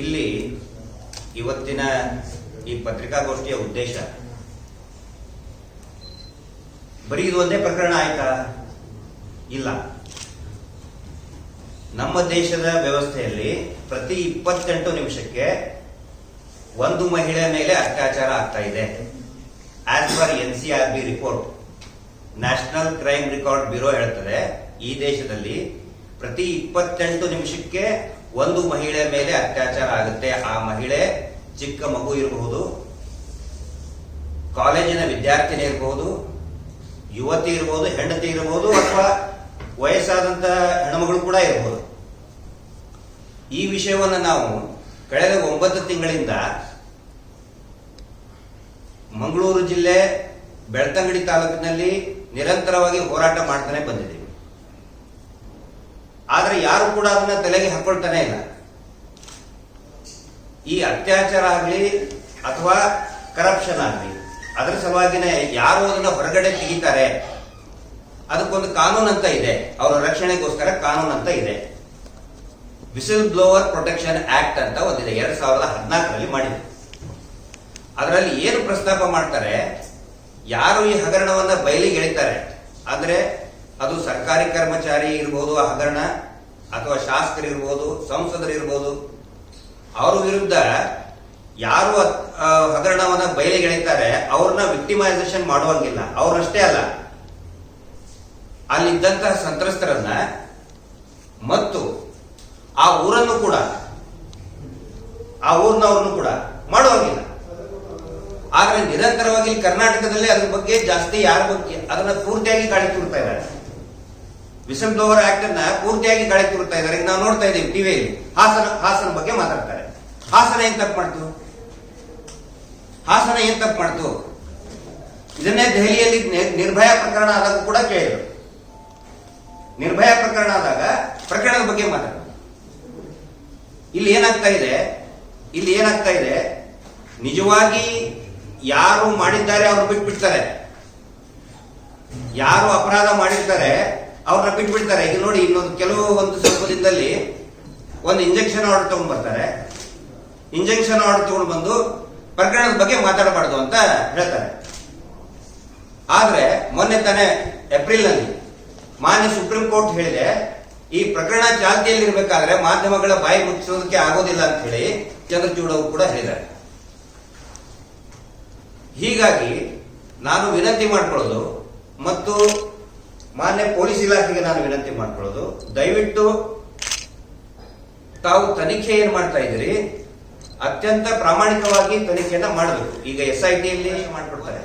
ಇಲ್ಲಿ ಇವತ್ತಿನ ಈ ಪತ್ರಿಕಾಗೋಷ್ಠಿಯ ಉದ್ದೇಶ. ಬರೀ ಇದು ಒಂದೇ ಪ್ರಕರಣ ಆಯ್ತಾ? ಇಲ್ಲ. ನಮ್ಮ ದೇಶದ ವ್ಯವಸ್ಥೆಯಲ್ಲಿ ಪ್ರತಿ ಇಪ್ಪತ್ತೆಂಟು ನಿಮಿಷಕ್ಕೆ ಒಂದು ಮಹಿಳೆ ಮೇಲೆ ಅತ್ಯಾಚಾರ ಆಗ್ತಾ ಇದೆ. As per N C R B report national crime record bureau ಹೇಳ್ತದೆ, ಈ ದೇಶದಲ್ಲಿ ಪ್ರತಿ ಇಪ್ಪತ್ತೆಂಟು ನಿಮಿಷಕ್ಕೆ ಒಂದು ಮಹಿಳೆ ಮೇಲೆ ಅತ್ಯಾಚಾರ ಆಗುತ್ತೆ. ಆ ಮಹಿಳೆ ಚಿಕ್ಕ ಮಗು ಇರಬಹುದು, ಕಾಲೇಜಿನ ವಿದ್ಯಾರ್ಥಿನಿ ಇರಬಹುದು, ಯುವತಿ ಇರಬಹುದು, ಹೆಂಡತಿ ಇರಬಹುದು, ಅಥವಾ ವಯಸ್ಸಾದಂತ ಹೆಣ್ಮಗಳು ಕೂಡ ಇರಬಹುದು. ಈ ವಿಷಯವನ್ನು ನಾವು ಕಳೆದ ಒಂಬತ್ತು ತಿಂಗಳಿಂದ ಮಂಗಳೂರು ಜಿಲ್ಲೆ ಬೆಳ್ತಂಗಡಿ ತಾಲೂಕಿನಲ್ಲಿ ನಿರಂತರವಾಗಿ ಹೋರಾಟ ಮಾಡ್ತಾನೆ ಆದ್ರೆ ಯಾರು ಕೂಡ ಅದನ್ನ ತಲೆಗೆ ಹಾಕೊಳ್ತಾನೆ ಇಲ್ಲ. ಈ ಅತ್ಯಾಚಾರ ಆಗಲಿ ಅಥವಾ ಕರಪ್ಷನ್ ಆಗಲಿ, ಅದರ ಸಲುವಾಗಿನೇ ಯಾರು ಅದನ್ನ ಹೊರಗಡೆ ತೆಗಿತಾರೆ. ಅದಕ್ಕೊಂದು ಕಾನೂನು ಅಂತ ಇದೆ. ಅವರ ರಕ್ಷಣೆಗೋಸ್ಕರ ಕಾನೂನು ಅಂತ ಇದೆ. ವಿಸಿಲ್ ಬ್ಲೋವರ್ ಪ್ರೊಟೆಕ್ಷನ್ ಆಕ್ಟ್ ಅಂತ ಒಂದಿದೆ. ಎರಡ್ ಸಾವಿರದ ಹದಿನಾಲ್ಕರಲ್ಲಿ ಮಾಡಿದೆ ಅದರಲ್ಲಿ ಏನು ಪ್ರಸ್ತಾಪ ಮಾಡ್ತಾರೆ? ಯಾರು ಈ ಹಗರಣವನ್ನ ಬಯಲಿಗೆ ಎಳಿತಾರೆ? ಅಂದ್ರೆ ಅದು ಸರ್ಕಾರಿ ಕರ್ಮಚಾರಿ ಇರ್ಬೋದು, ಆ ಹಗರಣ ಅಥವಾ ಶಾಸಕರಿರ್ಬೋದು ಸಂಸದರಿರ್ಬೋದು ಅವ್ರ ವಿರುದ್ಧ ಯಾರು ಹಗರಣವನ್ನ ಬಯಲಿಗೆ ಎಳಿತಾರೆ, ಅವ್ರನ್ನ ವಿಕ್ಟಿಮೈಸೇಷನ್ ಮಾಡುವಂಗಿಲ್ಲ. ಅವ್ರಷ್ಟೇ ಅಲ್ಲ. ಅಲ್ಲಿದ್ದಂತಹ ಸಂತ್ರಸ್ತರನ್ನ ಮತ್ತು ಆ ಊರನ್ನು ಕೂಡ, ಆ ಊರಿನವ್ರನ್ನು ಕೂಡ ಮಾಡುವಂಗಿಲ್ಲ. ಆದ್ರೆ ನಿರಂತರವಾಗಿ ಕರ್ನಾಟಕದಲ್ಲಿ ಅದ್ರ ಬಗ್ಗೆ ಜಾಸ್ತಿ ಯಾರ ಬಗ್ಗೆ, ಅದನ್ನ ಪೂರ್ತಿಯಾಗಿ ಕಾಣಿಸ್ತಿರ್ತಾ ತೂರ್ತಾ ಇದ್ದಾರೆ. ವಿಸಲ್ ಬ್ಲೋವರ್ ಆಕ್ಟ್ ಅನ್ನ ಪೂರ್ತಿಯಾಗಿ ಗಾಳಿ ತೂರ್ತಾ ಇದ್ದಾರೆ ನಾವು ನೋಡ್ತಾ ಇದ್ದೀವಿ ಟಿವಿಯಲ್ಲಿ ಹಾಸನ ಹಾಸನ ಬಗ್ಗೆ ಮಾತಾಡ್ತಾರೆ. ಹಾಸನ ಏನ್ ತಪ್ಪು ಮಾಡ್ತು? ಹಾಸನ ಏನ್ ತಪ್ಪು ಮಾಡ್ತು? ಇದನ್ನೇ ದೆಹಲಿಯಲ್ಲಿ ನಿರ್ಭಯ ಪ್ರಕರಣ ಆದಾಗ ಕೂಡ ಕೇಳಿದ್ರು. ನಿರ್ಭಯ ಪ್ರಕರಣ ಆದಾಗ ಪ್ರಕರಣದ ಬಗ್ಗೆ ಮಾತಾಡ್ತಾರೆ. ಇಲ್ಲಿ ಏನಾಗ್ತಾ ಇದೆ? ಇಲ್ಲಿ ಏನಾಗ್ತಾ ಇದೆ? ನಿಜವಾಗಿ ಯಾರು ಮಾಡಿದ್ದಾರೆ ಅವ್ರು ಬಿಟ್ಬಿಡ್ತಾರೆ. ಯಾರು ಅಪರಾಧ ಮಾಡಿರ್ತಾರೆ ಅವ್ರನ್ನ ಬಿಟ್ಬಿಡ್ತಾರೆ ಈಗ ನೋಡಿ ಇನ್ನೊಂದು ಕೆಲವು ಒಂದು ಸ್ವಲ್ಪ ದಿನದಲ್ಲಿ ಒಂದು ಇಂಜೆಕ್ಷನ್ ಆರ್ಡರ್ ತಗೊಂಡ್ ಬರ್ತಾರೆ ಇಂಜೆಕ್ಷನ್ ಆರ್ಡರ್ ತಗೊಂಡು ಬಂದು ಪ್ರಕರಣದ ಬಗ್ಗೆ ಮಾತಾಡಬಾರ್ದು ಅಂತ ಹೇಳ್ತಾರೆ. ಆದ್ರೆ ಮೊನ್ನೆ ತಾನೇ ಏಪ್ರಿಲ್ನಲ್ಲಿ ಮಾನ್ಯ ಸುಪ್ರೀಂ ಕೋರ್ಟ್ ಹೇಳಿದೆ, ಈ ಪ್ರಕರಣ ಚಾಲ್ತಿಯಲ್ಲಿ ಇರಬೇಕಾದ್ರೆ ಮಾಧ್ಯಮಗಳ ಬಾಯಿ ಮುಚ್ಚಿಸೋದಕ್ಕೆ ಆಗೋದಿಲ್ಲ ಅಂತ ಹೇಳಿ ಚಂದ್ರಚೂಡ್ ಅವರು ಕೂಡ ಹೇಳಿದ್ದಾರೆ. ಹೀಗಾಗಿ ನಾನು ವಿನಂತಿ ಮಾಡ್ಕೊಳ್ಳೋದು ಮಾನ್ಯ ಪೊಲೀಸ್ ಇಲಾಖೆಗೆ ನಾನು ವಿನಂತಿ ಮಾಡ್ಕೊಳ್ಳೋದು. ದಯವಿಟ್ಟು ತಾವು ತನಿಖೆ ಏನ್ ಮಾಡ್ತಾ ಇದ್ದೀರಿ? ಅತ್ಯಂತ ಪ್ರಾಮಾಣಿಕವಾಗಿ ತನಿಖೆಯನ್ನ ಮಾಡಬೇಕು. ಈಗ ಎಸ್ ಐ ಟಿಯಲ್ಲಿ ಮಾಡ್ಕೊಡ್ತಾರೆ?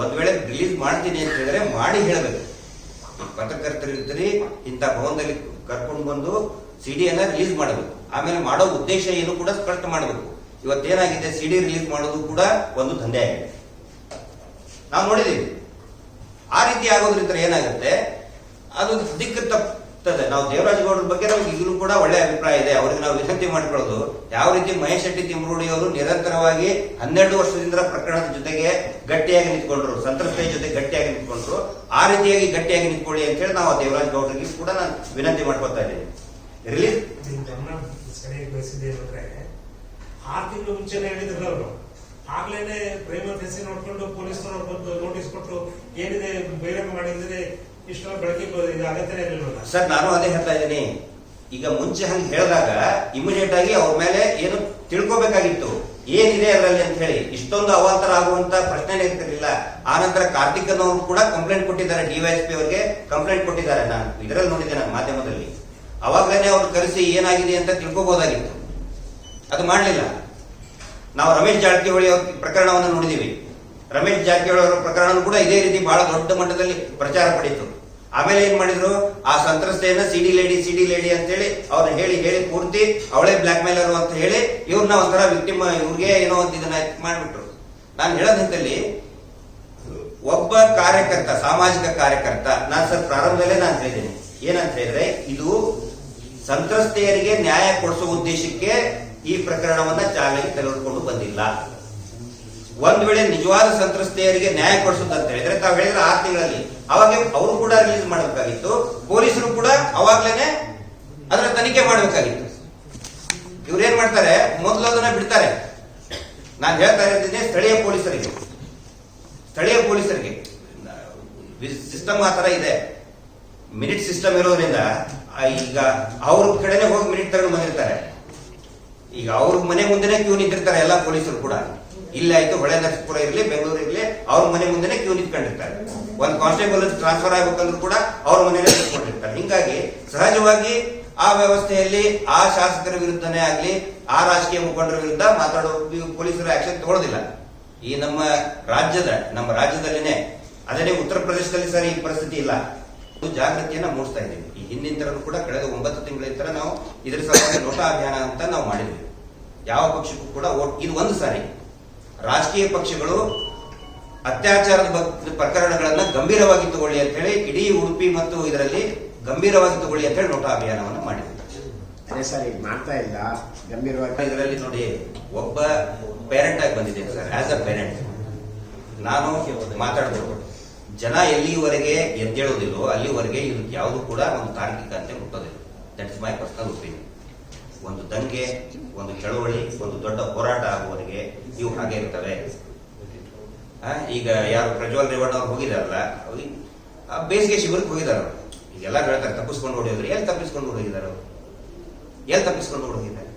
ಒಂದ್ ವೇಳೆ ರಿಲೀಸ್ ಮಾಡ್ತೀನಿ ಅಂತ ಹೇಳಿದ್ರೆ ಮಾಡಿ ಹೇಳಬೇಕು. ಪತ್ರಕರ್ತರು ಇರ್ತೀರಿ, ಇಂಥ ಭವನದಲ್ಲಿ ಕರ್ಕೊಂಡು ಬಂದು ಸಿಡಿಯನ್ನ ರಿಲೀಸ್ ಮಾಡಬೇಕು. ಆಮೇಲೆ ಮಾಡೋ ಉದ್ದೇಶ ಏನು ಕೂಡ ಸ್ಪಷ್ಟ ಮಾಡಬೇಕು. ಇವತ್ತೇನಾಗಿದೆ? ಸಿಡಿ ರಿಲೀಸ್ ಮಾಡೋದು ಕೂಡ ಒಂದು ದಂಧೆ ಆಗಿದೆ. ನಾವು ನೋಡಿದೀವಿ ಆ ರೀತಿ ಆಗೋದ್ರಿಂದ ಏನಾಗುತ್ತೆ? ಅದು ದಿಕ್ಕು ತಪ್ತದೆ ನಾವು ದೇವರಾಜ ಗೌಡ್ರ ಬಗ್ಗೆ ನಮ್ಗೆ ಈಗಲೂ ಕೂಡ ಒಳ್ಳೆ ಅಭಿಪ್ರಾಯ ಇದೆ. ಅವರಿಗೆ ನಾವು ವಿನಂತಿ ಮಾಡ್ಕೊಳ್ಳೋದು, ಯಾವ ರೀತಿ ಮಹೇಶ್ ಶೆಟ್ಟಿ ಅವರು ನಿರಂತರವಾಗಿ ಹನ್ನೆರಡು ವರ್ಷದಿಂದ ಪ್ರಕರಣದ ಜೊತೆಗೆ ಗಟ್ಟಿಯಾಗಿ ನಿಂತ್ಕೊಂಡ್ರು, ಸಂತ್ರಸ್ತೆಯ ಜೊತೆ ಗಟ್ಟಿಯಾಗಿ ನಿಂತ್ಕೊಂಡ್ರು, ಆ ರೀತಿಯಾಗಿ ಗಟ್ಟಿಯಾಗಿ ನಿಂತ್ಕೊಳ್ಳಿ ಅಂತ ಹೇಳಿ ನಾವು ದೇವರಾಜ ಗೌಡ್ರಿಗೆ ಕೂಡ ನಾನು ವಿನಂತಿ ಮಾಡ್ಕೊತಾ ಇದ್ದೀನಿ. ರಿಲೀಸ್ ಆರು ತಿಂಗಳು ಮುಂಚೆನೆ ಹೇಳಿದ್ರು ಅವರು. ಆಗ್ಲೇನೆ ಪ್ರೇಮ ಫೆನ್ಸಿ ನೋಡ್ಕೊಂಡು ಪೊಲೀಸರು ಬಂದು ನೋಟಿಸ್ ಕೊಟ್ಟು ಏನಿದೆ ಬೇರೆ ಮಾಡಿದ್ರೆ ಇಷ್ಟೊಂದು ಬೆಳಕಿಗೆ ಅಗತ್ಯ ಇರಲಿಲ್ಲ ಸರ್, ನಾನು ಅದೇ ಹೇಳ್ತಾ ಇದ್ದೀನಿ. ಈಗ ಮುಂಚೆ ಹಂಗೆ ಹೇಳಿದಾಗ ಇಮಿಡಿಯೇಟ್ ಆಗಿ ಅವ್ರ ಮೇಲೆ ಏನು ತಿಳ್ಕೋಬೇಕಾಗಿತ್ತು. ಏನಿದೆ ಅದರಲ್ಲಿ ಅಂತ ಹೇಳಿ. ಇಷ್ಟೊಂದು ಅವಾಂತರ ಆಗುವಂತ ಪ್ರಶ್ನೆನೇ ಇರ್ತಿರ್ಲಿಲ್ಲ. ಆ ನಂತರ ಕಾರ್ತಿಕ್ ಅನ್ನೋರು ಕೂಡ ಕಂಪ್ಲೇಂಟ್ ಕೊಟ್ಟಿದ್ದಾರೆ ಡಿವೈಎಸ್ಪಿ ಅವರಿಗೆ ಕಂಪ್ಲೇಂಟ್ ಕೊಟ್ಟಿದ್ದಾರೆ ನಾನು. ಇದರಲ್ಲಿ ನೋಡಿದ್ದೆ ನಾನು ಮಾಧ್ಯಮದಲ್ಲಿ. ಅವಾಗಲೇ ಅವ್ರು ಕರೆಸಿ ಏನಾಗಿದೆ ಅಂತ ತಿಳ್ಕೊಬಹುದಾಗಿತ್ತು ಅದು ಮಾಡಲಿಲ್ಲ. ನಾವು ರಮೇಶ್ ಜಾರಕಿಹೊಳಿ ಅವರ ಪ್ರಕರಣವನ್ನು ನೋಡಿದ್ದೀವಿ. ರಮೇಶ್ ಜಾರಕಿಹೊಳಿ ಅವರ ಪ್ರಕರಣ ಕೂಡ ಇದೇ ರೀತಿ ಬಹಳ ದೊಡ್ಡ ಮಟ್ಟದಲ್ಲಿ ಪ್ರಚಾರ ಪಡೀತು ಆಮೇಲೆ ಏನ್ ಮಾಡಿದ್ರು? ಆ ಸಂತ್ರಸ್ತೆಯನ್ನ ಸಿಡಿ ಲೇಡಿ ಸಿಡಿ ಲೇಡಿ ಅಂತ ಹೇಳಿ ಅವ್ರನ್ನ ಹೇಳಿ ಹೇಳಿ ಪೂರ್ತಿ ಅವಳೇ ಬ್ಲಾಕ್ ಮೇಲರ್ ಅಂತ ಹೇಳಿ ಇವ್ರನ್ನ ಒಂಥರ ವಿಕ್ಟಿಮ್, ಇವ್ರಿಗೆ ಏನೋ ಒಂದು ಇದನ್ನ ಮಾಡಿಬಿಟ್ರು. ನಾನು ಹೇಳೋದಂತಲ್ಲಿ ಒಬ್ಬ ಕಾರ್ಯಕರ್ತ, ಸಾಮಾಜಿಕ ಕಾರ್ಯಕರ್ತ, ನಾನು ಸರ್ ಪ್ರಾರಂಭದಲ್ಲೇ ನಾನು ಹೇಳಿದ್ದೀನಿ. ಏನಂತ ಹೇಳಿದ್ರೆ, ಇದು ಸಂತ್ರಸ್ತೆಯರಿಗೆ ನ್ಯಾಯ ಕೊಡಿಸುವ ಉದ್ದೇಶಕ್ಕೆ ಈ ಪ್ರಕರಣವನ್ನ ಚಾಲನೆಗೆ ತೆಗೆದುಕೊಂಡು ಬಂದಿಲ್ಲ. ಒಂದ್ ವೇಳೆ ನಿಜವಾದ ಸಂತ್ರಸ್ತೆಯರಿಗೆ ನ್ಯಾಯ ಕೊಡಿಸುದು ಅಂತ ಹೇಳಿದ್ರೆ ತಾವು ಹೇಳಿದ್ರೆ ಆರು ತಿಂಗಳಲ್ಲಿ. ಅವಾಗ ಅವರು ಕೂಡ ರಿಲೀಸ್ ಮಾಡಬೇಕಾಗಿತ್ತು. ಪೊಲೀಸರು ಕೂಡ ಅವಾಗ್ಲೇನೆ ಅದರ ತನಿಖೆ ಮಾಡಬೇಕಾಗಿತ್ತು. ಇವ್ರು ಏನ್ ಮಾಡ್ತಾರೆ? ಮೊದಲು ಅದನ್ನ ಬಿಡ್ತಾರೆ. ನಾನು ಹೇಳ್ತಾ ಇದ್ದೀನಿ ಸ್ಥಳೀಯ ಪೊಲೀಸರಿಗೆ. ಸ್ಥಳೀಯ ಪೊಲೀಸರಿಗೆ. ಸಿಸ್ಟಮ್ ಆ ತರ ಇದೆ. ಮಿನಿಟ್ ಸಿಸ್ಟಮ್ ಇರೋದ್ರಿಂದ ಈಗ ಅವ್ರ ಕಡೆನೆ ಹೋಗಿ ಮಿನಿಟ್ ತಗೊಂಡು ಬಂದಿರ್ತಾರೆ. ಈಗ ಅವ್ರ ಮನೆ ಮುಂದೆನೆ ಕ್ಯೂ ನಿಂತಿರ್ತಾರೆ ಎಲ್ಲ ಪೊಲೀಸರು ಕೂಡ. ಇಲ್ಲ ಆಯ್ತು, ಹೊಳೆ ನರಸೀಪುರ ಇರಲಿ, ಬೆಂಗಳೂರು ಇರಲಿ, ಅವ್ರ ಮನೆ ಮುಂದೆನೆ ಕ್ಯೂ ನಿಂತ್ಕೊಂಡಿರ್ತಾರೆ. ಒಂದು ಕಾನ್ಸ್ಟೇಬಲ್ ಟ್ರಾನ್ಸ್ಫರ್ ಆಗ್ಬೇಕಂದ್ರೂ ಕೂಡ ಅವ್ರ ಮನೆಯಲ್ಲೇ ನಿಂತ್ಕೊಂಡಿರ್ತಾರೆ. ಹಿಂಗಾಗಿ ಸಹಜವಾಗಿ ಆ ವ್ಯವಸ್ಥೆಯಲ್ಲಿ ಆ ಶಾಸಕರ ವಿರುದ್ಧನೇ ಆಗ್ಲಿ, ಆ ರಾಜಕೀಯ ಮುಖಂಡರ ವಿರುದ್ಧ ಮಾತಾಡೋ ಪೊಲೀಸರು ಆಕ್ಷನ್ ತಗೊಳ್ಳೋದಿಲ್ಲ ಈ ನಮ್ಮ ರಾಜ್ಯದ, ನಮ್ಮ ರಾಜ್ಯದಲ್ಲಿನೇ, ಅದನ್ನೇ ಉತ್ತರ ಪ್ರದೇಶದಲ್ಲಿ ಸರಿ ಈ ಪರಿಸ್ಥಿತಿ ಇಲ್ಲ. ಜಾಗೃತಿಯನ್ನ ಮೂಡಿಸ್ತಾ ಇದ್ದೀವಿ. ಹಿಂದಿನ ಕೂಡ ಕಳೆದ ಒಂಬತ್ತು ತಿಂಗಳ ತರ ನಾವು ಇದರ ಸಲುವಾಗಿ ನೋಟಾ ಅಭಿಯಾನ ಅಂತ ನಾವು ಮಾಡಿದ್ವಿ. ಯಾವ ಪಕ್ಷಕ್ಕೂ ಕೂಡ ಓಟ್ ಇದು ಒಂದು ಸಾರಿ. ರಾಜಕೀಯ ಪಕ್ಷಗಳು ಅತ್ಯಾಚಾರದ ಪ್ರಕರಣಗಳನ್ನು ಪ್ರಕರಣಗಳನ್ನ ಗಂಭೀರವಾಗಿ ತಗೊಳ್ಳಿ ಅಂತ ಹೇಳಿ ಇಡೀ ಉಡುಪಿ ಮತ್ತು ಇದರಲ್ಲಿ ಗಂಭೀರವಾಗಿ ತಗೊಳ್ಳಿ ಅಂತ ಹೇಳಿ ನೋಟಾ ಅಭಿಯಾನವನ್ನು ಮಾಡಿದ್ವಿ. ಅದೇ ಸರ್ ಈಗ ಮಾಡ್ತಾ ಇಲ್ಲ. ಗಂಭೀರವಾಗಿ ಇದರಲ್ಲಿ ನೋಡಿ ಒಬ್ಬ ಪೇರೆಂಟ್ ಆಗಿ ಬಂದಿದ್ದೇನೆ ಸರ್ ಆಸ್ ಅ ಪೇರೆಂಟ್ ನಾನು ಮಾತಾಡಬೇಕು ಜನ ಎಲ್ಲಿವರೆಗೆ ಎದ್ದೇಳೋದಿಲ್ಲೋ ಅಲ್ಲಿವರೆಗೆ ಇದಕ್ಕೆ ಯಾವುದು ಕೂಡ ಒಂದು ತಾರ್ಕಿಕ ಅಂತ ಮುಟ್ಟೋದಿಲ್ಲ that is my personal opinion ಒಂದು ದಂಗೆ, ಒಂದು ಚಳವಳಿ, ಒಂದು ದೊಡ್ಡ ಹೋರಾಟ ಆಗುವವರೆಗೆ ಇವು ಹಾಗೆ ಇರ್ತವೆ. ಈಗ ಯಾರು ಪ್ರಜ್ವಲ್ ರೇವಣ್ಣ ಅವ್ರು ಹೋಗಿದಾರಲ್ಲ ಬೇಸಿಗೆ ಶಿಬಿರಕ್ಕೆ ಹೋಗಿದಾರ. ಈಗೆಲ್ಲ ಹೇಳ್ತಾರೆ, ತಪ್ಪಿಸ್ಕೊಂಡು ಹೋಗಿದ್ರು ಎಲ್ಲಿ ತಪ್ಪಿಸ್ಕೊಂಡು ಹೋಗಿದ್ದಾರೆ ಅವರು? ಎಲ್ಲಿ ತಪ್ಪಿಸ್ಕೊಂಡು ಹೋಗಿದ್ದಾರೆ?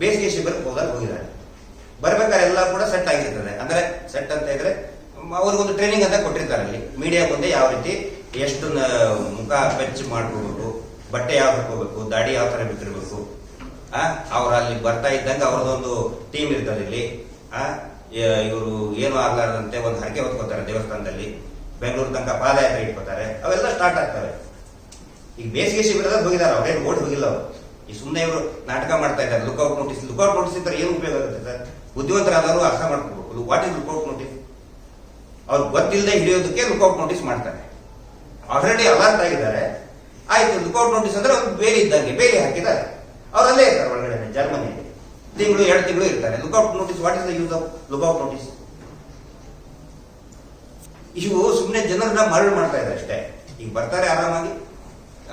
ಬೇಸಿಗೆ ಶಿಬಿರಕ್ಕೆ ಹೋದಾಗ ಹೋಗಿದ್ದಾರೆ. ಬರ್ಬೇಕಾದ್ರೆ ಎಲ್ಲ ಕೂಡ ಸೆಟ್ ಆಗಿರ್ತದೆ. ಅಂದ್ರೆ ಸೆಟ್ ಅಂತ ಇದ್ರೆ ಅವ್ರಿಗೊಂದು ಟ್ರೈನಿಂಗ್ ಅಂತ ಕೊಟ್ಟಿರ್ತಾರೆ ಅಲ್ಲಿ. ಮೀಡಿಯಾ ಯಾವ ರೀತಿ ಎಷ್ಟು ಮುಖ ಪೆಚ್ ಮಾಡ್ಕೋಬೇಕು ಬಟ್ಟೆ ಯಾವ ಹಾಕೋಬೇಕು ದಾಡಿ ಯಾವ ಥರ ಬಿಟ್ಟಿರ್ಬೇಕು ಅವ್ರು ಅಲ್ಲಿ ಬರ್ತಾ ಇದ್ದಂಗೆ ಅವ್ರದ್ದೊಂದು ಟೀಮ್ ಇರ್ತದೆ ಇಲ್ಲಿ ಇವರು ಏನು ಆಗ್ಲಾರ್ದಂತೆ ಒಂದು ಹರಕೆ ಹೊತ್ಕೋತಾರೆ ದೇವಸ್ಥಾನದಲ್ಲಿ. ಬೆಂಗಳೂರು ತನಕ ಪಾದಯಾತ್ರೆ ಇಟ್ಕೋತಾರೆ. ಅವೆಲ್ಲ ಸ್ಟಾರ್ಟ್ ಆಗ್ತವೆ. ಈಗ ಬೇಸಿಗೆ ಶಿಬಿರದಾಗ ಹೋಗಿದ್ದಾರೆ, ಅವ್ರೇನು ಓಡಿ ಹೋಗಿಲ್ಲ ಅವರು. ಈ ಸುಮ್ಮನೆ ಇವರು ನಾಟಕ ಮಾಡ್ತಾ ಇದ್ದಾರೆ. ಲುಕ್ಔಟ್ ನೋಟಿಸ್ ಲುಕ್ಔಟ್ ನೋಟಿಸ್ ಇದ್ರೆ ಏನು ಉಪಯೋಗ ಆಗುತ್ತೆ ಸರ್? ಬುದ್ಧಿವಂತರಾದವರು ಅರ್ಥ ಮಾಡ್ಕೋಬೇಕು ವಾಟ್ ಇಸ್ ಲುಕ್ಔಟ್ ನೋಟಿಸ್ ಅವ್ರು ಗೊತ್ತಿಲ್ಲದೆ ಹಿಡಿಯೋದಕ್ಕೆ ಲುಕೌಟ್ ನೋಟಿಸ್ ಮಾಡ್ತಾರೆ. ಆಲ್ರೆಡಿ ಅಲರ್ಟ್ ಆಗಿದ್ದಾರೆ. ಆಯ್ತು ಲುಕೌಟ್ ನೋಟಿಸ್ ಅಂದ್ರೆ ಅವ್ರು ಬೇಲಿ ಇದ್ದಂಗೆ, ಬೇಲಿ ಹಾಕಿದ್ದಾರೆ. ಅವ್ರು ಅಲ್ಲೇ ಇರ್ತಾರೆ ಒಳಗಡೆ, ಜರ್ಮನಿಯಲ್ಲಿ. ತಿಂಗಳು, ಎರಡು ತಿಂಗಳು ಇರ್ತಾರೆ. Lookout notice what is the use of lookout notice ಇವು ಸುಮ್ಮನೆ ಜನರನ್ನ ಮರಳು ಮಾಡ್ತಾ ಇದ್ದಾರೆ ಅಷ್ಟೇ. ಈಗ ಬರ್ತಾರೆ ಆರಾಮಾಗಿ.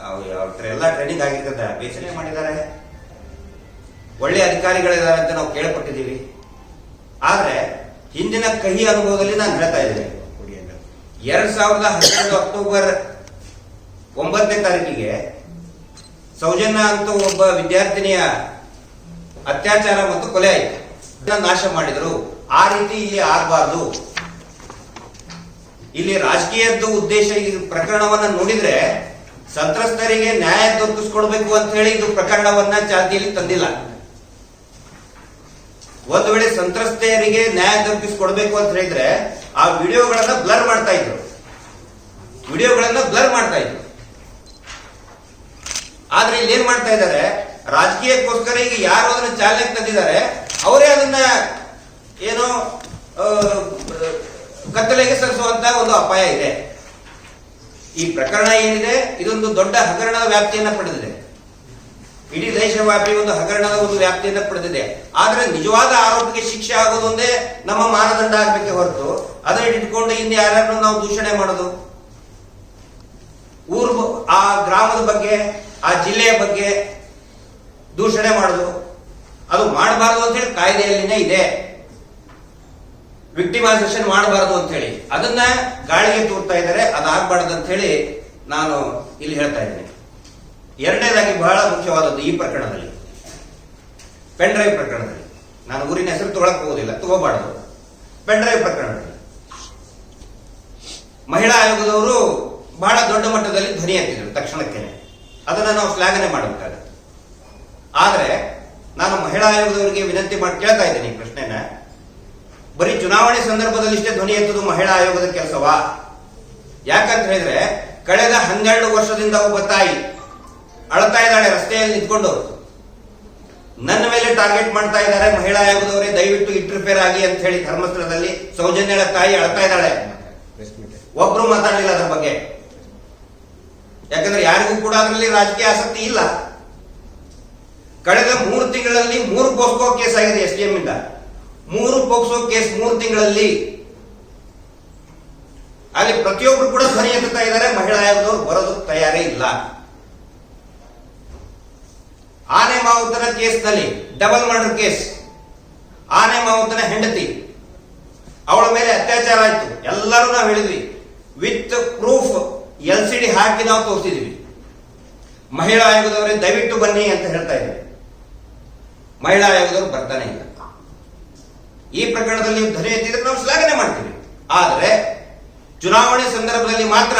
ಅವ್- ಅವ್ರ ಎಲ್ಲ ಟ್ರೈನಿಂಗ್ ಆಗಿರ್ತದೆ ಬೇಸನೆ ಮಾಡಿದ್ದಾರೆ. ಒಳ್ಳೆ ಅಧಿಕಾರಿಗಳಿದ್ದಾರೆ ಅಂತ ನಾವು ಕೇಳ್ಪಟ್ಟಿದ್ದೀವಿ ಆದ್ರೆ ಹಿಂದಿನ ಕಹಿ ಅನುಭವದಲ್ಲಿ ನಾನು ಹೇಳ್ತಾ ಇದ್ದೇನೆ. ಎರಡ್ ಸಾವಿರದ ಹನ್ನೆರಡು ಅಕ್ಟೋಬರ್ ಒಂಬತ್ತನೇ ತಾರೀಕಿಗೆ ಸೌಜನ್ಯ ಅಂತ ಒಬ್ಬ ವಿದ್ಯಾರ್ಥಿನಿಯ ಅತ್ಯಾಚಾರ ಮತ್ತು ಕೊಲೆ ಆಯಿತು. ನಾಶ ಮಾಡಿದರು. ಆ ರೀತಿ ಇಲ್ಲಿ ಆಗಬಾರ್ದು. ಇಲ್ಲಿ ರಾಜಕೀಯದ್ದು ಉದ್ದೇಶ ಈ ಪ್ರಕರಣವನ್ನ ನೋಡಿದ್ರೆ ಸಂತ್ರಸ್ತರಿಗೆ ನ್ಯಾಯ ದೊರಕಿಸ್ಕೊಡ್ಬೇಕು ಅಂತ ಹೇಳಿ ಇದು ಪ್ರಕರಣವನ್ನ ಚಾಲ್ತಿಯಲ್ಲಿ ತಂದಿಲ್ಲ. ಒಂದು ವೇಳೆ ಸಂತ್ರಸ್ತೆಯರಿಗೆ ನ್ಯಾಯ ತಪ್ಪಿಸಿಕೊಡ್ಬೇಕು ಅಂತ ಹೇಳಿದ್ರೆ ಆ ವಿಡಿಯೋಗಳನ್ನ ಬ್ಲರ್ ಮಾಡ್ತಾ ಇದ್ರು. ವಿಡಿಯೋಗಳನ್ನ ಬ್ಲರ್ ಮಾಡ್ತಾ ಇದ್ರು. ಆದ್ರೆ ಇಲ್ಲಿ ಏನ್ ಮಾಡ್ತಾ ಇದ್ದಾರೆ? ರಾಜಕೀಯಕ್ಕೋಸ್ಕರ ಈಗ ಯಾರು ಅದನ್ನ ಚಾಲೆಂಜ್ ತಂದಿದ್ದಾರೆ ಅವರೇ ಅದನ್ನ ಏನು ಕತ್ತಲೆಗೆ ಸರಿಸುವಂತ ಒಂದು ಅಪಾಯ ಇದೆ. ಈ ಪ್ರಕರಣ ಏನಿದೆ? ಇದೊಂದು ದೊಡ್ಡ ಹಗರಣದ ವ್ಯಾಪ್ತಿಯನ್ನ ಪಡೆದಿದೆ. ಇಡೀ ದೇಶವ್ಯಾಪಿ ಒಂದು ಹಗರಣದ ಒಂದು ವ್ಯಾಪ್ತಿಯನ್ನು ಪಡೆದಿದೆ ಆದ್ರೆ ನಿಜವಾದ ಆರೋಪಿಗೆ ಶಿಕ್ಷೆ ಆಗೋದೊಂದೇ ನಮ್ಮ ಮಾನದಂಡ ಆಗ್ಬೇಕೆ ಹೊರತು. ಅದನ್ನ ಇಟ್ಕೊಂಡು ಇನ್ನು ಯಾರ್ಯಾರನ್ನು ನಾವು ದೂಷಣೆ ಮಾಡೋದು? ಊರು ಆ ಗ್ರಾಮದ ಬಗ್ಗೆ, ಆ ಜಿಲ್ಲೆಯ ಬಗ್ಗೆ ದೂಷಣೆ ಮಾಡೋದು. ಅದು ಮಾಡಬಾರದು ಅಂತ ಹೇಳಿ ಕಾಯ್ದೆಯಲ್ಲಿನೇ ಇದೆ. ವಿಕ್ಟಿಮೈಸೇಷನ್ ಮಾಡಬಾರದು ಅಂತ ಹೇಳಿ. ಅದನ್ನ ಗಾಳಿಗೆ ತೂರ್ತಾ ಇದ್ದಾರೆ. ಅದಾಗಬಾರ್ದು ಅಂತ ಹೇಳಿ ನಾನು ಇಲ್ಲಿ ಹೇಳ್ತಾ ಇದ್ದೀನಿ. ಎರಡನೇದಾಗಿ ಬಹಳ ಮುಖ್ಯವಾದದ್ದು ಈ ಪ್ರಕರಣದಲ್ಲಿ. ಪೆನ್ ಡ್ರೈವ್ ಪ್ರಕರಣದಲ್ಲಿ. ನಾನು ಊರಿನ ಹೆಸರು ತೊಗೊಳಕ್ ಹೋಗೋದಿಲ್ಲ, ತಗೋಬಾರ್ದು. ಪೆನ್ ಡ್ರೈವ್ ಪ್ರಕರಣದಲ್ಲಿ. ಮಹಿಳಾ ಆಯೋಗದವರು ಬಹಳ ದೊಡ್ಡ ಮಟ್ಟದಲ್ಲಿ ಧ್ವನಿ ಎತ್ತಿದ್ರು ತಕ್ಷಣಕ್ಕೇನೆ. ಅದನ್ನ ನಾವು ಶ್ಲಾಘನೆ ಮಾಡಬೇಕಾಗತ್ತೆ ಆದರೆ, ನಾನು ಮಹಿಳಾ ಆಯೋಗದವರಿಗೆ ವಿನಂತಿ ಮಾಡಿ ಕೇಳ್ತಾ ಇದ್ದೀನಿ ಈ ಪ್ರಶ್ನೆನ. ಬರೀ ಚುನಾವಣೆ ಸಂದರ್ಭದಲ್ಲಿ ಇಷ್ಟೇ ಧ್ವನಿ ಎತ್ತದು ಮಹಿಳಾ ಆಯೋಗದ ಕೆಲಸವಾ? ಯಾಕಂತ ಹೇಳಿದ್ರೆ, ಕಳೆದ ಹನ್ನೆರಡು ವರ್ಷದಿಂದ ಒಬ್ಬ ತಾಯಿ ಅಳ್ತಾ ಇದ್ದಾಳೆ ರಸ್ತೆಯಲ್ಲಿ ನಿಂತ್ಕೊಂಡು ನನ್ನ ಮೇಲೆ ಟಾರ್ಗೆಟ್ ಮಾಡ್ತಾ ಇದ್ದಾರೆ ಮಹಿಳಾ ಆಯೋಗದವರೇ, ದಯವಿಟ್ಟು ಇಂಟರ್ಫೇರ್ ಆಗಿ ಅಂತ ಹೇಳಿ ಧರ್ಮಸ್ಥಳದಲ್ಲಿ ಸೌಜನ್ಯಳ ತಾಯಿ ಅಳ್ತಾ ಇದ್ದಾಳೆ. ಒಬ್ರು ಮಾತಾಡಲಿಲ್ಲ ಅದ್ರ ಬಗ್ಗೆ. ಯಾಕಂದ್ರೆ ಯಾರಿಗೂ ಕೂಡ ಅದರಲ್ಲಿ ರಾಜಕೀಯ ಆಸಕ್ತಿ ಇಲ್ಲ. ಕಳೆದ ಮೂರು ತಿಂಗಳಲ್ಲಿ ಮೂರು ಪೋಕ್ಸೋ ಕೇಸ್ ಆಗಿದೆ ಎಸ್ ಡಿ ಎಂ ಇಂದ. ಮೂರು ಪೋಕ್ಸೋ ಕೇಸ್ ಮೂರು ತಿಂಗಳಲ್ಲಿ. ಅಲ್ಲಿ ಪ್ರತಿಯೊಬ್ಬರು ಕೂಡ ಸರಿ ಎತ್ತುತ್ತಾ ಇದ್ದಾರೆ, ಮಹಿಳಾ ಆಯೋಗದವರು ಬರೋದು ತಯಾರೇ ಇಲ್ಲ. ಆನೆ ಮಾವುತನ ಕೇಸ್ನಲ್ಲಿ ಡಬಲ್ ಮರ್ಡರ್ ಕೇಸ್. ಆನೆ ಮಾವುತನ ಹೆಂಡತಿ. ಅವಳ ಮೇಲೆ ಅತ್ಯಾಚಾರ ಆಯ್ತು. ಎಲ್ಲರೂ ನಾವು ಹೇಳಿದ್ವಿ, with proof L C D ಹಾಕಿ ನಾವು ತೋರಿಸಿದ್ವಿ. ಮಹಿಳಾ ಆಯೋಗದವರೇ ದಯವಿಟ್ಟು ಬನ್ನಿ ಅಂತ ಹೇಳ್ತಾ ಇದ್ವಿ. ಮಹಿಳಾ ಆಯೋಗದವರು ಬರ್ತಾನೆ ಇಲ್ಲ. ಈ ಪ್ರಕರಣದಲ್ಲಿ ಧ್ವನಿ ಎತ್ತಿದ್ರೆ ನಾವು ಶ್ಲಾಘನೆ ಮಾಡ್ತೀವಿ. ಆದರೆ ಚುನಾವಣೆ ಸಂದರ್ಭದಲ್ಲಿ ಮಾತ್ರ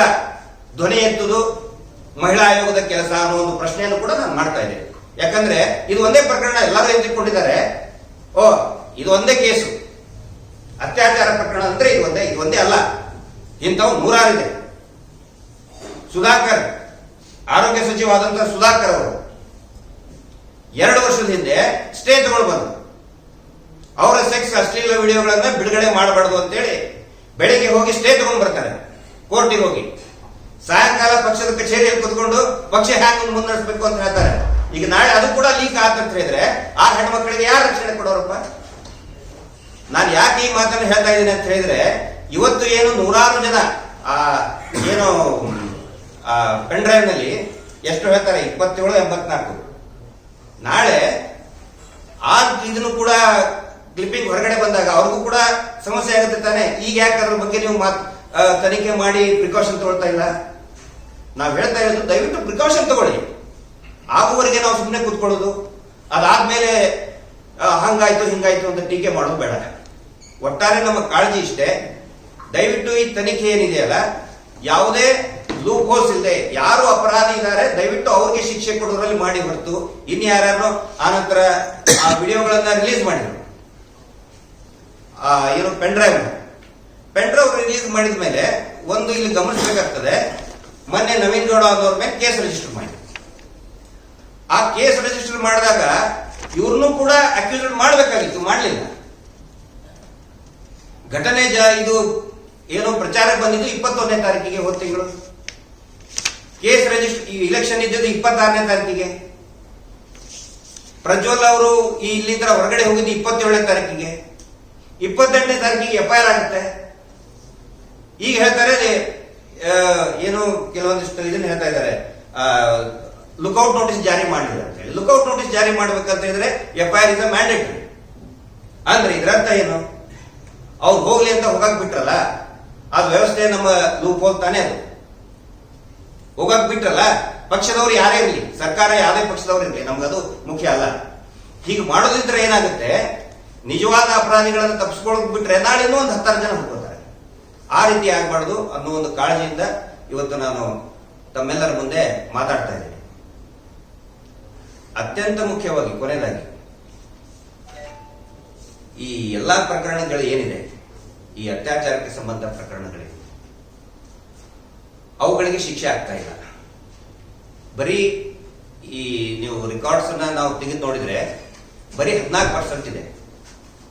ಧ್ವನಿ ಎತ್ತುವುದು ಮಹಿಳಾ ಆಯೋಗದ ಕೆಲಸ ಅನ್ನೋ ಒಂದು ಪ್ರಶ್ನೆಯನ್ನು ಕೂಡ ನಾನು ಮಾಡ್ತಾ ಇದ್ದೇನೆ. ಯಾಕಂದ್ರೆ ಇದು ಒಂದೇ ಪ್ರಕರಣ ಎಲ್ಲರೂ ಎತ್ತಿಕೊಂಡಿದ್ದಾರೆ. ಓ, ಇದು ಒಂದೇ ಕೇಸು. ಅತ್ಯಾಚಾರ ಪ್ರಕರಣ ಅಂದ್ರೆ ಇದು ಒಂದೇ ಇದು ಒಂದೇ ಅಲ್ಲ. ಇಂಥವು ನೂರಾರಿದೆ. ಸುಧಾಕರ್, ಆರೋಗ್ಯ ಸಚಿವಾದಂತಹ ಸುಧಾಕರ್ ಅವರು ಎರಡು ವರ್ಷದ ಹಿಂದೆ ಸ್ಟೇ ತಗೊಂಡು ಬಂದರು ಅವರ ಸೆಕ್ಸ್ ಅಶ್ಲೀಲ ವಿಡಿಯೋಗಳನ್ನ ಬಿಡುಗಡೆ ಮಾಡಬಾರ್ದು ಅಂತೇಳಿ ಬೆಳಿಗ್ಗೆ ಹೋಗಿ ಸ್ಟೇ ತಗೊಂಡು ಬರ್ತಾರೆ, ಕೋರ್ಟಿಗೆ ಹೋಗಿ. ಸಾಯಂಕಾಲ ಪಕ್ಷದ ಕಚೇರಿಯಲ್ಲಿ ಕುತ್ಕೊಂಡು ಪಕ್ಷ ಹ್ಯಾಂಗ್ ಮುನ್ನಡೆಸಬೇಕು ಅಂತ ಹೇಳ್ತಾರೆ. ಈಗ ನಾಳೆ ಅದು ಕೂಡ ಲೀಕ್ ಆತಂತ ಹೇಳಿದ್ರೆ ಆ ಹೆಣ್ಮಕ್ಳಿಗೆ ಯಾರು ರಕ್ಷಣೆ ಕೊಡೋರಪ್ಪ? ನಾನು ಯಾಕೆ ಈ ಮಾತನ್ನು ಹೇಳ್ತಾ ಇದ್ದೀನಿ ಅಂತ ಹೇಳಿದ್ರೆ ಇವತ್ತು ಏನು ನೂರಾರು ಜನ, ಆ, ಏನು ಪೆನ್ ಡ್ರೈವ್ನಲ್ಲಿ ಎಷ್ಟು ಹೇಳ್ತಾರೆ, ಇಪ್ಪತ್ತೇಳು, ಎಂಬತ್ನಾಲ್ಕು. ನಾಳೆ ಆ ಇದನ್ನು ಕೂಡ ಕ್ಲಿಪ್ಪಿಂಗ್ ಹೊರಗಡೆ ಬಂದಾಗ ಅವ್ರಿಗೂ ಕೂಡ ಸಮಸ್ಯೆ ಆಗುತ್ತೆ ತಾನೆ. ಈಗ ಯಾಕೆ ಅದ್ರ ಬಗ್ಗೆ ನೀವು ಮಾತು ತನಿಖೆ ಮಾಡಿ ಪ್ರಿಕಾಷನ್ ತಗೊಳ್ತಾ ಇಲ್ಲ? ನಾವು ಹೇಳ್ತಾ ಇರೋದು ದಯವಿಟ್ಟು ಪ್ರಿಕಾಷನ್ ತಗೊಳ್ಳಿ. ಆಗುವವರೆಗೆ ನಾವು ಸುಮ್ಮನೆ ಕೂತ್ಕೊಳ್ಳೋದು. ಅದಾದ್ಮೇಲೆ ಹಂಗಾಯ್ತು ಹಿಂಗಾಯ್ತು ಅಂತ ಟೀಕೆ ಮಾಡೋದು ಬೇಡ. ಒಟ್ಟಾರೆ ನಮ್ಮ ಕಾಳಜಿ ಇಷ್ಟೇ. ದಯವಿಟ್ಟು ಈ ತನಿಖೆ ಏನಿದೆಯಲ್ಲ ಯಾವುದೇ ಲೂಪ್ ಹೋಲ್ಸ್ ಇಲ್ಲದೆ ಯಾರು ಅಪರಾಧಿ ಇದ್ದಾರೆ ದಯವಿಟ್ಟು ಅವ್ರಿಗೆ ಶಿಕ್ಷೆ ಕೊಡೋದ್ರಲ್ಲಿ ಮಾಡಿ ಹೊರತು. ಇನ್ ಆನಂತರ ಆ ವಿಡಿಯೋಗಳನ್ನ ರಿಲೀಸ್ ಮಾಡಿದ್ರು. ಆ, ಏನು pen drive pen drive release ಮಾಡಿದ ಮೇಲೆ ಒಂದು ಇಲ್ಲಿ ಗಮನಿಸಬೇಕಾಗ್ತದೆ ಮೊನ್ನೆ ನವೀನ್ ಗೌಡ ಅನ್ನೋರ್ ಮೇಲೆ ಕೇಸ್ ರಿಜಿಸ್ಟರ್ ಮಾಡಿ ಆ ಕೇಸ್ ರಿಜಿಸ್ಟರ್ ಮಾಡಿದಾಗ ಇವ್ರನ್ನೂ ಕೂಡ ಅಕ್ಯೂಸ್ ಮಾಡಬೇಕಾಗಿತ್ತು, ಮಾಡಲಿಲ್ಲ. ಘಟನೆ ಜ, ಇದು ಏನೋ ಪ್ರಚಾರಕ್ಕೆ ಬಂದಿದ್ದು ಇಪ್ಪತ್ತೊಂದನೇ ತಾರೀಕಿಗೆ ಹೋದ ತಿಂಗಳು. ಕೇಸ್ ರಿಜಿಸ್ಟರ್, ಈ ಇಲೆಕ್ಷನ್ ಇದ್ದದ್ದು ಇಪ್ಪತ್ತಾರನೇ ತಾರೀಕಿಗೆ. ಪ್ರಜ್ವಲ್ ಅವರು ಈ ಇಲ್ಲಿಂದ ಹೊರಗಡೆ ಹೋಗಿದ್ದು ಇಪ್ಪತ್ತೇಳನೇ ತಾರೀಕಿಗೆ. ಇಪ್ಪತ್ತೆಂಟನೇ ತಾರೀಕಿಗೆ ಎಫ್ ಐ ಆರ್ ಆಗುತ್ತೆ. ಈಗ ಹೇಳ್ತಾರೆ ಏನು ಕೆಲವೊಂದಿಷ್ಟು ಇದನ್ನ ಹೇಳ್ತಾ ಇದ್ದಾರೆ. ಲುಕೌಟ್ ನೋಟಿಸ್ ಜಾರಿ ಮಾಡಿದೆ ಅಂತ ಹೇಳಿ. ಲುಕೌಟ್ ನೋಟಿಸ್ ಜಾರಿ ಮಾಡ್ಬೇಕಂತ ಹೇಳಿದ್ರೆ F I R is mandatory ಅಂದ್ರೆ ಇದರರ್ಥ ಏನು? ಅವ್ರು ಹೋಗ್ಲಿ ಅಂತ ಹೋಗಕ್ ಬಿಟ್ರಲ್ಲ, ಆ ವ್ಯವಸ್ಥೆ ನಮ್ಮ ಲೂಪ್ ಹೋಗ್ತಾನೆ ಅದು. ಹೋಗಕ್ ಬಿಟ್ರಲ್ಲ, ಪಕ್ಷದವ್ರು ಯಾರೇ ಇರಲಿ, ಸರ್ಕಾರ ಯಾವುದೇ ಪಕ್ಷದವ್ರು ಇರಲಿ, ನಮ್ಗದು ಮುಖ್ಯ ಅಲ್ಲ. ಹೀಗೆ ಮಾಡೋದಿದ್ರೆ ಏನಾಗುತ್ತೆ? ನಿಜವಾದ ಅಪರಾಧಿಗಳನ್ನು ತಪ್ಪಿಸ್ಕೊಳ್ಳೋಕ್ ಬಿಟ್ರೆ ನಾಳೆ ಇನ್ನೂ ಒಂದು ಹತ್ತಾರು ಜನ ಹೋಗ್ತಾರೆ ಆ ರೀತಿ ಆಗ್ಬಾರ್ದು ಅನ್ನೋ ಒಂದು ಕಾಳಜಿಯಿಂದ ಇವತ್ತು ನಾನು ತಮ್ಮೆಲ್ಲರ ಮುಂದೆ ಮಾತಾಡ್ತಾ ಇದ್ದೀನಿ. ಅತ್ಯಂತ ಮುಖ್ಯವಾಗಿ ಕೊನೆಯದಾಗಿ, ಈ ಎಲ್ಲಾ ಪ್ರಕರಣಗಳು ಏನಿದೆ, ಈ ಅತ್ಯಾಚಾರಕ್ಕೆ ಸಂಬಂಧ ಪ್ರಕರಣಗಳಿವೆ. ಅವುಗಳಿಗೆ ಶಿಕ್ಷೆ ಆಗ್ತಾ ಇಲ್ಲ. ಬರೀ ಈ ನೀವು ರೆಕಾರ್ಡ್ಸ್ ಅನ್ನ ನಾವು ತೆಗೆದು ನೋಡಿದ್ರೆ, ಬರೀ ಹದಿನಾಲ್ಕು ಪರ್ಸೆಂಟ್ ಇದೆ.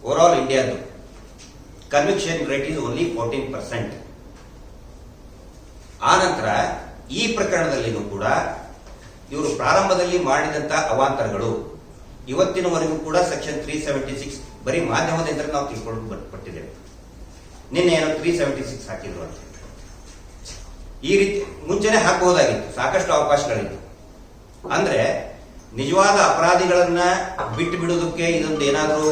ಓವರ್ ಆಲ್ ಇಂಡಿಯಾದು conviction rate is only fourteen percent ಆ ನಂತರ ಈ ಪ್ರಕರಣದಲ್ಲಿನೂ ಕೂಡ ಇವರು ಪ್ರಾರಂಭದಲ್ಲಿ ಮಾಡಿದಂತ ಅವಾಂತರಗಳು. ಇವತ್ತಿನವರೆಗೂ ಕೂಡ ಸೆಕ್ಷನ್ ತ್ರೀ ಸೆವೆಂಟಿ ಸಿಕ್ಸ್ ಬರೀ ಮಾಧ್ಯಮದಿಂದ ನಾವು ತಿಳ್ಕೊಂಡು ಪಟ್ಟಿದ್ದೇವೆ ನಿನ್ನೆ ಏನೋ ತ್ರೀ ಸೆವೆಂಟಿ ಸಿಕ್ಸ್ ಹಾಕಿದ್ರು ಅಂತ. ಈ ರೀತಿ ಮುಂಚೆನೆ ಹಾಕಬಹುದಾಗಿತ್ತು. ಸಾಕಷ್ಟು ಅವಕಾಶಗಳಿತ್ತು. ಅಂದ್ರೆ ನಿಜವಾದ ಅಪರಾಧಿಗಳನ್ನ ಬಿಟ್ಟು ಬಿಡೋದಕ್ಕೆ ಇದೊಂದು ಏನಾದರೂ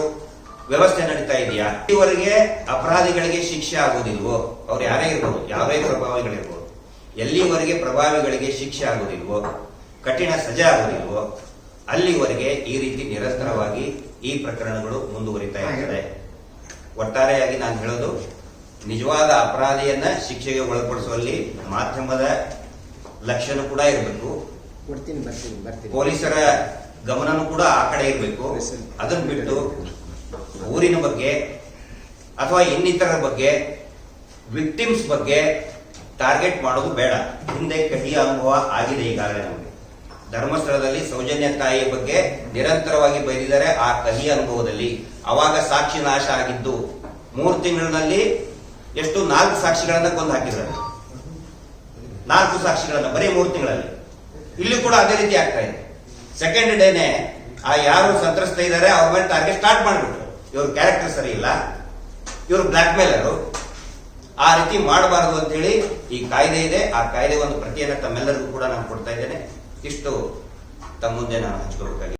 ವ್ಯವಸ್ಥೆ ನಡೀತಾ ಇದೆಯಾ? ಇವರಿಗೆ ಅಪರಾಧಿಗಳಿಗೆ ಶಿಕ್ಷೆ ಆಗೋದಿಲ್ವೋ ಅವ್ರು ಯಾರೇ ಇರ್ಬೋದು ಯಾವೇ ಪ್ರಭಾವಿಗಳಿರ್ಬೋದು, ಎಲ್ಲಿವರೆಗೆ ಪ್ರಭಾವಿಗಳಿಗೆ ಶಿಕ್ಷೆ ಆಗೋದಿಲ್ವೋ ಕಠಿಣ ಸಜೆ ಆಗೋದಿಲ್ವೋ ಅಲ್ಲಿವರೆಗೆ ಈ ರೀತಿ ನಿರಂತರವಾಗಿ ಈ ಪ್ರಕರಣಗಳು ಮುಂದುವರಿತಾ ಇರ್ತದೆ ಒಟ್ಟಾರೆಯಾಗಿ ನಾನು ಹೇಳೋದು ನಿಜವಾದ ಅಪರಾಧಿಯನ್ನ ಶಿಕ್ಷೆಗೆ ಒಳಪಡಿಸುವಲ್ಲಿ ಮಾಧ್ಯಮದ ಲಕ್ಷಣ ಕೂಡ ಇರಬೇಕು. ಪೊಲೀಸರ ಗಮನನೂ ಕೂಡ ಆ ಕಡೆ ಇರಬೇಕು. ಅದನ್ನ ಬಿಟ್ಟು ಊರಿನ ಬಗ್ಗೆ ಅಥವಾ ಇನ್ನಿತರ ಬಗ್ಗೆ ವಿಕ್ಟಿಮ್ಸ್ ಬಗ್ಗೆ ಟಾರ್ಗೆಟ್ ಮಾಡೋದು ಬೇಡ. ಹಿಂದೆ ಕಹಿಯ ಅನುಭವ ಆಗಿದೆ ಈಗಾಗಲೇ ನಮಗೆ. ಧರ್ಮಸ್ಥಳದಲ್ಲಿ ಸೌಜನ್ಯ ತಾಯಿಯ ಬಗ್ಗೆ ನಿರಂತರವಾಗಿ ಬೈದಿದ್ದಾರೆ ಆ ಕಹಿ ಅನುಭವದಲ್ಲಿ. ಅವಾಗ ಸಾಕ್ಷಿ ನಾಶ ಆಗಿದ್ದು, ಮೂರು ತಿಂಗಳಲ್ಲಿ ಎಷ್ಟು ನಾಲ್ಕು ಸಾಕ್ಷಿಗಳನ್ನ ಕೊಂದು ಹಾಕಿದ್ದಾರೆ. ನಾಲ್ಕು ಸಾಕ್ಷಿಗಳನ್ನ, ಬರೀ ಮೂರು ತಿಂಗಳಲ್ಲಿ. ಇಲ್ಲಿ ಕೂಡ ಅದೇ ರೀತಿ ಆಗ್ತಾ ಇದೆ. ಸೆಕೆಂಡ್ ಡೇನೆ ಆ ಯಾರು ಸಂತ್ರಸ್ತ ಇದ್ದಾರೆ, ಅವ್ರ ಮೇಲೆ ಟಾರ್ಗೆಟ್ ಸ್ಟಾರ್ಟ್ ಮಾಡಿಬಿಟ್ರು. ಇವ್ರ ಕ್ಯಾರೆಕ್ಟರ್ ಸರಿ ಇಲ್ಲ. ಇವರು ಬ್ಲಾಕ್ ಮೇಲರು ಆ ರೀತಿ ಮಾಡಬಾರದು ಅಂತೇಳಿ ಈ ಕಾಯ್ದೆ ಇದೆ. ಆ ಕಾಯ್ದೆ ಒಂದು ಪ್ರತಿಯನ್ನ ತಮ್ಮೆಲ್ಲರಿಗೂ ಕೂಡ ನಾನು ಕೊಡ್ತಾ ಇದ್ದೇನೆ. ಇಷ್ಟು ತಮ್ಮ ಮುಂದೆ ನಾನು ಹಂಚ್ಕೋಬೇಕಾಗಿದೆ